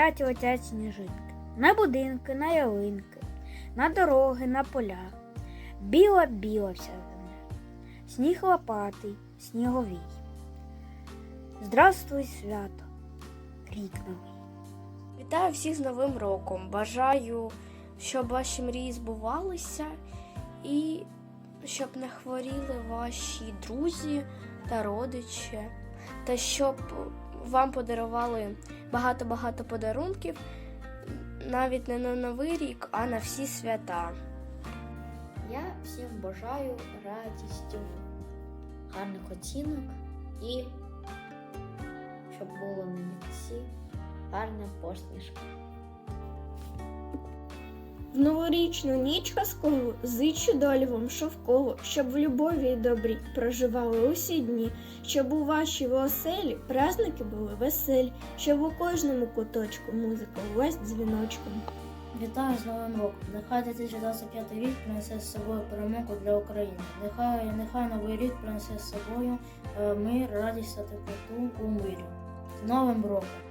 летять, летять сніжинки, на будинки, на ялинки, на дороги, на поля. Біла, біла вся земля, сніг лопатий, сніговій. Здравствуй, свято, рік новий. Вітаю всіх з Новим роком. Бажаю, щоб ваші мрії збувалися і щоб не хворіли ваші друзі та родичі, та щоб вам подарували багато-багато подарунків навіть не на Новий рік, а на всі свята. Я всім бажаю радістю, гарних оцінок і щоб було на всі гарна посмішка. В новорічну ніч казкову зичу долі вам шовкову, щоб в любові і добрі проживали усі дні, щоб у вашій оселі праздники були веселі, щоб у кожному куточку музика весь дзвіночком. Вітаю з Новим роком. Нехай 2025 рік принесе з собою перемогу для України. Нехай, нехай новий рік принесе з собою е, мир, радість та теплоту у мирі. З Новим роком!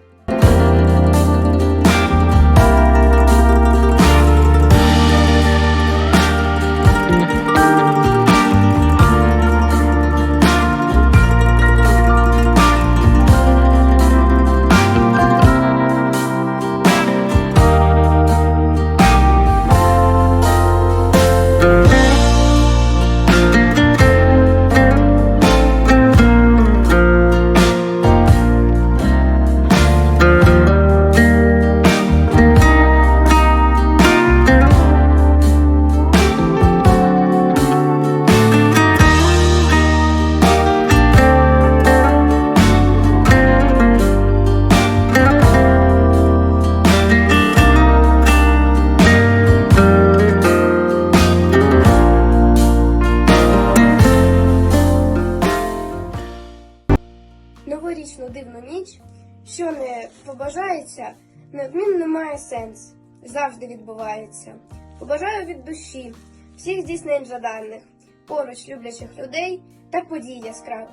Новорічну дивну ніч, що не побажається, неодмінно має сенс, завжди відбувається. Побажаю від душі всіх здійснень жаданих, поруч люблячих людей та подій яскравих,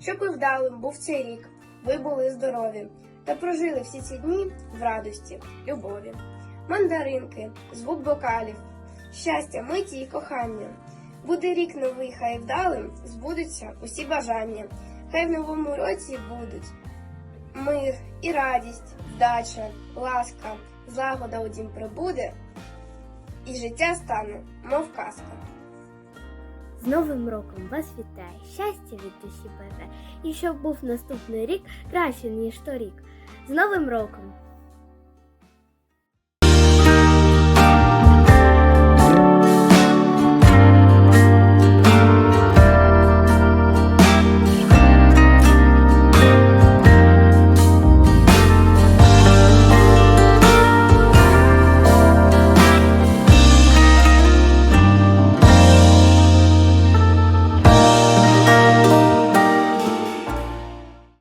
щоб і вдалим був цей рік, ви були здорові та прожили всі ці дні в радості, любові. Мандаринки, звук бокалів, щастя, миті і кохання. Буде рік новий, хай вдалим, збудуться усі бажання. Хай в новому році будуть мир і радість, вдача, ласка, злагода у дім прибуде, і життя стане, мов казка. З Новим роком вас вітає, щастя від душі бажає, і щоб був наступний рік краще, ніж торік. З Новим роком!